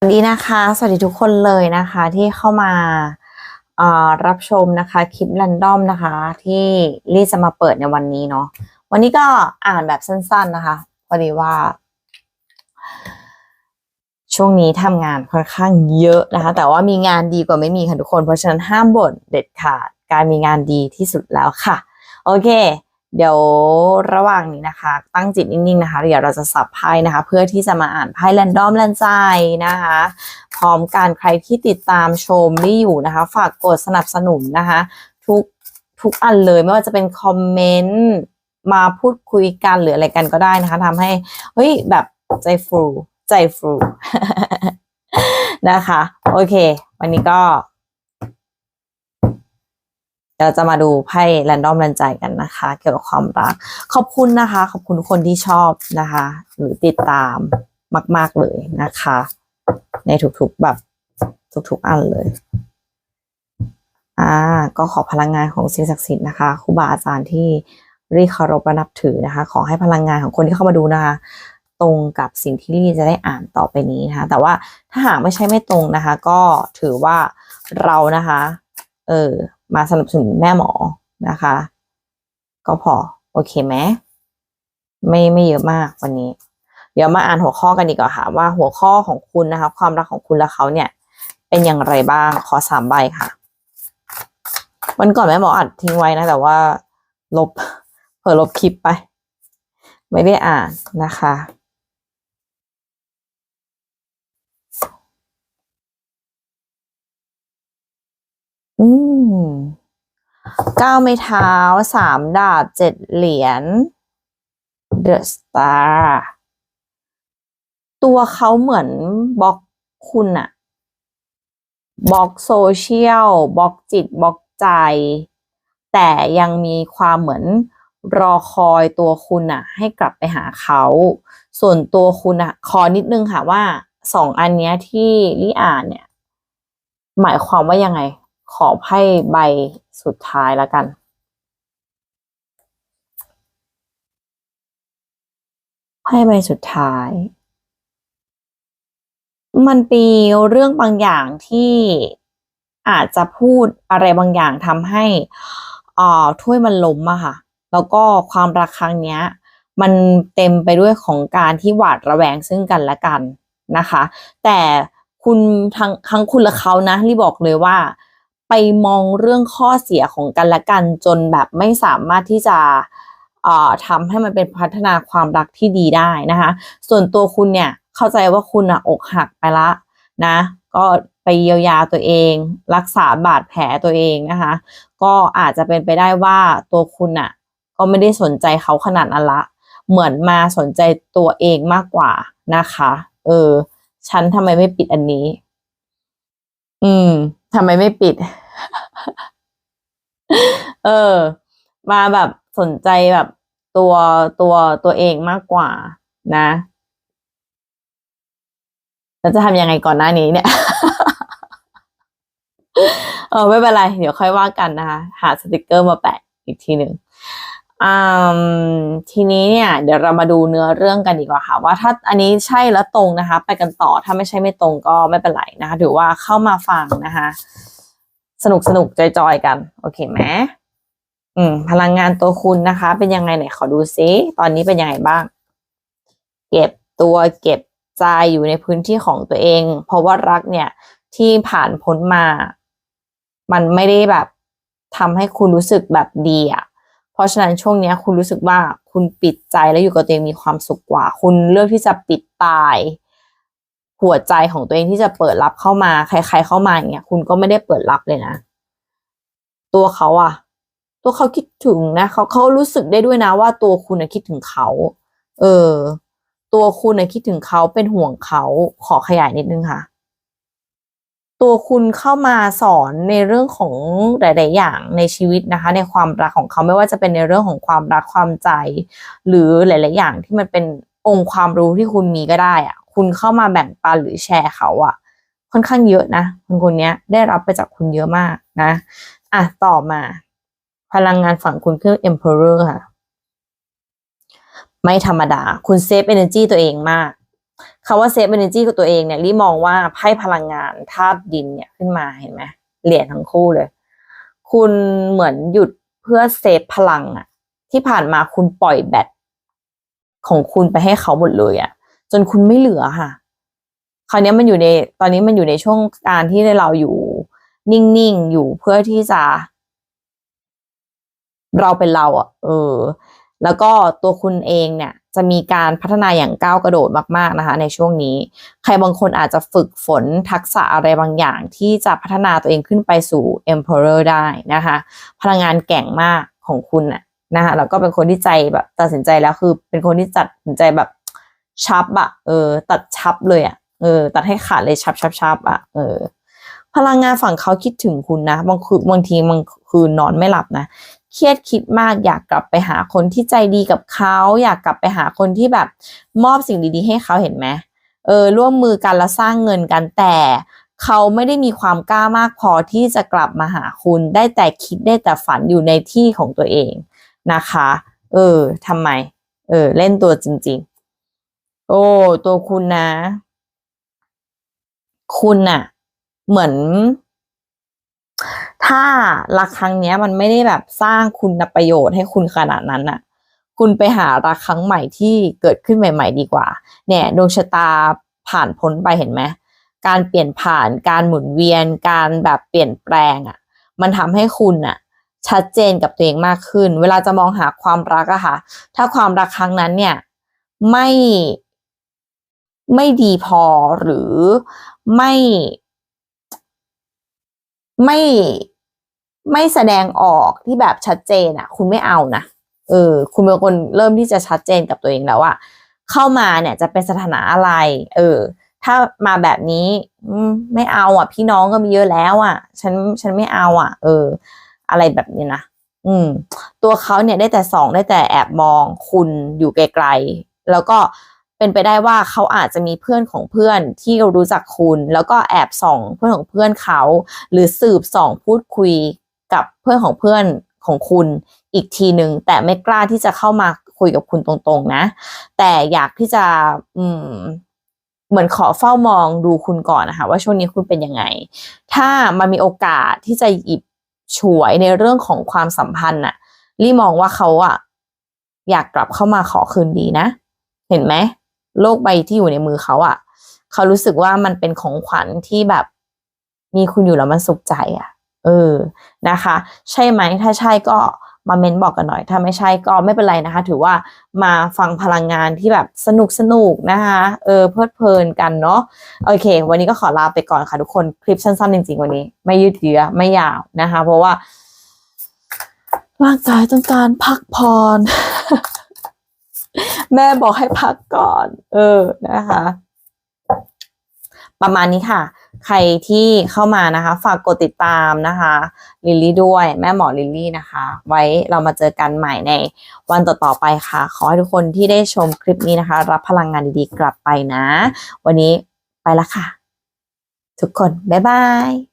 สวัสดีนะคะ สวัสดีทุกคนเลยนะคะที่เข้ามารับชมนะคะคลิป r รนดอมนะคะ ที่ลี่จะมาเปิดในวันนี้เนาะวันนี้ก็อ่านแบบสั้น ๆนะคะพอดีว่า ช่วงนี้ทำงานค่อนข้างเยอะนะคะ แต่ว่ามีงานดีกว่าไม่มีค่ะทุกคน เพราะฉะนั้นห้ามบ่นเด็ดขาดการมีงานดีที่สุดแล้วค่ะ โอเค เดี๋ยวระหว่างนี้นะคะ ตั้งจิตนิ่งๆนะคะเดี๋ยวเราจะสับไพ่นะคะ เพื่อที่จะมาอ่านไพ่แรนดอมแลนใจนะคะ พร้อมกันใครที่ติดตามชมได้อยู่นะคะ ฝากกดสนับสนุนนะคะ ทุกทุกอันเลยไม่ว่าจะเป็นคอมเมนต์มาพูดคุยกันหรืออะไรกันก็ได้นะคะทำให้เฮ้ยแบบใจฟูใจฟูนะคะ โอเค วันนี้ก็ เดี๋ยวจะมาดูไพ่แรนดอมแรนใจกันนะคะ เกี่ยวกับความรัก ขอบคุณนะคะ ขอบคุณทุกคนที่ชอบนะคะ หรือติดตามมาก ๆเลยนะคะ ในทุกๆแบบทุกๆอันเลย อ่า ก็ขอพลังงานของสิ่งศักดิ์สิทธิ์นะคะครูบาอาจารย์ที่รีเคารพและนับถือนะคะ ขอให้พลังงานของคนที่เข้ามาดูนะคะ ตรงกับสิ่งที่ลี่จะได้อ่านต่อไปนี้นะคะ แต่ว่าถ้าหากไม่ใช่ไม่ตรงนะคะ ก็ถือว่าเรานะคะ เออ มาสนับสนุนแม่หมอนะคะ ก็พอโอเคไหมไม่ไม่เยอะมากวันนี้ เดี๋ยวมาอ่านหัวข้อกันดีกว่าค่ะ ว่าหัวข้อของคุณนะคะ ความรักของคุณและเขาเนี่ย เป็นอย่างไรบ้างขอสามใบค่ะ วันก่อนแม่หมออัดทิ้งไว้นะ แต่ว่า ลบเผลอลบคลิปไป ไม่ได้อ่านนะคะ อืมเก้าไม้เท้าสามดาบเจ็ดเหรียญ The Star ตัวเขาเหมือนบล็อกคุณอะบล็อกโซเชียลบล็อกจิตบล็อกใจ แต่ยังมีความเหมือนรอคอยตัวคุณอะให้กลับไปหาเขา ส่วนตัวคุณอะขอนิดนึงค่ะว่าสองอันเนี้ยที่ลีอ่านเนี่ย หมายความว่ายังไง ขอไพ่ใบสุดท้ายแล้วกัน ไพ่ใบสุดท้าย มันปีเรื่องบางอย่างที่อาจจะพูดอะไรบางอย่างทำให้อ่าถ้วยมันล้มอะค่ะ แล้วก็ความรักครั้งเนี้ย มันเต็มไปด้วยของการที่หวาดระแวงซึ่งกันและกันนะคะ แต่คุณทั้งทั้งคุณและเขานะรีบอกเลยว่า ไปมองเรื่องข้อเสียของกันและกันจนแบบไม่สามารถที่จะเอ่อทำให้มันเป็นพัฒนาความรักที่ดีได้นะคะ ส่วนตัวคุณเนี่ยเข้าใจว่าคุณอะอกหักไปละนะ ก็ไปเยียวยาตัวเอง รักษาบาดแผลตัวเองนะคะ ก็อาจจะเป็นไปได้ว่าตัวคุณอะก็ไม่ได้สนใจเขาขนาดนั้นละ เหมือนมาสนใจตัวเองมากกว่านะคะ เออ ฉันทำไมไม่ปิดอันนี้ อืม ทำไมไม่ปิด เออ มาแบบสนใจแบบตัวตัวตัวเองมากกว่านะแล้วจะทำยังไงก่อนหน้านี้เนี่ย เออไม่เป็นไร เดี๋ยวค่อยว่ากันนะคะ หาสติกเกอร์มาแปะอีกทีหนึ่ง ทีนี้เนี่ยเดี๋ยวเรามาดูเนื้อเรื่องกันดีกว่าค่ะ ว่าถ้าอันนี้ใช่แล้วตรงนะคะ ไปกันต่อถ้าไม่ใช่ไม่ตรงก็ไม่เป็นไรนะคะถือว่าเข้ามาฟังนะคะ สนุกสนุกจอยๆกัน โอเคไหมอืม พลังงานตัวคุณนะคะ เป็นยังไงไหนขอดูซิตอนนี้เป็นยังไงบ้าง เก็บตัวเก็บใจอยู่ในพื้นที่ของตัวเอง เพราะว่ารักเนี่ยที่ผ่านพ้นมา มันไม่ได้แบบทำให้คุณรู้สึกแบบดีอะ่ะ เพราะฉะนั้นช่วงนี้คุณรู้สึกว่าคุณปิดใจแล้วอยู่กับตัวเองมีความสุขกว่า คุณเลือกที่จะปิดตาย หัวใจของตัวเองที่จะเปิดรับเข้ามา ใคร ๆ เข้ามาอย่างเงี้ย คุณก็ไม่ได้เปิดรับเลยนะ ตัวเขาอะตัวเขาคิดถึงนะเขาเขารู้สึกได้ด้วยนะว่าตัวคุณนะคิดถึงเขา เออ ตัวคุณนะคิดถึงเขาเป็นห่วงเขาขอขยายนิดนึงค่ะ ตัวคุณเข้ามาสอนในเรื่องของหลาย ๆ อย่างในชีวิตนะคะ ในความรักของเขาไม่ว่าจะเป็นในเรื่องของความรักความใจ หรือหลาย ๆ อย่างที่มันเป็นองค์ความรู้ที่คุณมีก็ได้อะคุณเข้ามาแบ่งปันหรือแชร์เขาอะค่อนข้างเยอะนะคนคนนี้ได้รับไปจากคุณเยอะมากนะอะต่อมา พลังงานฝั่งคุณคือ Emperor ค่ะ ไม่ธรรมดา คุณเซฟ energy ตัวเองมาก คำว่าเซฟ energy กับตัวเองเนี่ยรีมองว่าไพ่พลังงานธาตุดินเนี่ยขึ้นมาเห็นไหมเหรียญทั้งคู่เลย คุณเหมือนหยุดเพื่อเซฟพลังอะที่ผ่านมาคุณปล่อยแบตของคุณไปให้เขาหมดเลยอะจนคุณไม่เหลือค่ะ คราวนี้มันอยู่ในตอนนี้มันอยู่ในช่วงการที่เราอยู่นิ่งๆอยู่เพื่อที่จะ เราเป็นเราอะเออ แล้วก็ตัวคุณเองเนี่ยจะมีการพัฒนาอย่างก้าวกระโดดมากๆนะคะ ในช่วงนี้ ใครบางคนอาจจะฝึกฝนทักษะอะไรบางอย่าง ที่จะพัฒนาตัวเองขึ้นไปสู่ emperor ได้นะคะ พลังงานแก่งมากของคุณน่ะนะคะแล้วก็เป็นคนที่ใจแบบตัดสินใจแล้วคือ เป็นคนที่ตัดสินใจแบบชับอะเออ ตัดชับเลยอะเออ ตัดให้ขาดเลยชับชับชับอะเออ พลังงานฝั่งเขาคิดถึงคุณนะบางคือบางทีบางคืนนอนไม่หลับนะ เครียดคิดมากอยากกลับไปหาคนที่ใจดีกับเขาอยากกลับไปหาคนที่แบบมอบสิ่งดีๆ ให้เขาเห็นไหมเออร่วมมือกันแล้วสร้างเงินกันแต่เขาไม่ได้มีความกล้ามากพอที่จะกลับมาหาคุณ ได้แต่คิดได้แต่ฝันอยู่ในที่ของตัวเองนะคะ เออทำไม เออ เล่นตัวจริง ๆ โอ้ตัวคุณนะ คุณน่ะเหมือน ถ้ารักครั้งเนี้ยมันไม่ได้แบบสร้างคุณประโยชน์ให้คุณขนาดนั้นน่ะคุณไปหารักครั้งใหม่ที่เกิดขึ้นใหม่ ๆ ดีกว่า เนี่ยดวงชะตาผ่านพ้นไปเห็นไหมการเปลี่ยนผ่านการหมุนเวียน การแบบเปลี่ยนแปลงอะ มันทำให้คุณอะ ชัดเจนกับตัวเองมากขึ้น เวลาจะมองหาความรักอะค่ะ ถ้าความรักครั้งนั้นเนี่ย ไม่ไม่ดีพอหรือไม่ไม่ ไม่แสดงออกที่แบบชัดเจนอะคุณไม่เอานะเออ คุณเป็นคนเริ่มที่จะชัดเจนกับตัวเองแล้วอะเข้ามาเนี่ยจะเป็นสถานะอะไร เออ ถ้ามาแบบนี้ไม่เอาอะ พี่น้องก็มีเยอะแล้วอะ ฉันฉันไม่เอาอะ เออ อะไรแบบนี้นะอืม ตัวเขาเนี่ยได้แต่ส่องได้แต่แอบมองคุณอยู่ไกลๆแล้วก็เป็นไปได้ว่าเขาอาจจะมีเพื่อนของเพื่อนที่รู้จักคุณ แล้วก็แอบส่องเพื่อนของเพื่อนเขา หรือสืบส่องพูดคุย กับเพื่อนของเพื่อนของคุณอีกทีหนึ่งแต่ไม่กล้าที่จะเข้ามาคุยกับคุณตรงๆนะ แต่อยากที่จะอืมเหมือนขอเฝ้ามองดูคุณก่อนนะคะว่าช่วงนี้คุณเป็นยังไง ถ้ามันมีโอกาสที่จะหยิบฉวยในเรื่องของความสัมพันธ์น่ะรี่มองว่าเขาอะอยากกลับเข้ามาขอคืนดีนะ เห็นไหมโลกใบที่อยู่ในมือเขาอะเขารู้สึกว่ามันเป็นของขวัญที่แบบ มีคุณอยู่แล้วมันสุขใจอะ เออนะคะ ใช่ไหมถ้าใช่ก็มาเมนบอกกันหน่อย ถ้าไม่ใช่ก็ไม่เป็นไรนะคะ ถือว่ามาฟังพลังงานที่แบบสนุกสนุกนะคะเออเพลิดเพลินกันเนาะโอเค วันนี้ก็ขอลาไปก่อนค่ะทุกคนคลิปสั้นๆจริงๆวันนี้ ไม่ยืดเยื้อไม่ยาวนะคะ เพราะว่า ร่างกายต้องการพักผ่อนแม่บอกให้พักก่อน เออนะคะ ประมาณนี้ค่ะ ใครที่เข้ามานะคะ ฝากกดติดตามนะคะลิลลี่ด้วย แม่หมอลิลลี่นะคะ ไว้เรามาเจอกันใหม่ในวันต่อๆไปค่ะ ขอให้ทุกคนที่ได้ชมคลิปนี้นะคะ รับพลังงานดีๆกลับไปนะ วันนี้ไปละค่ะ ทุกคน บ๊ายบาย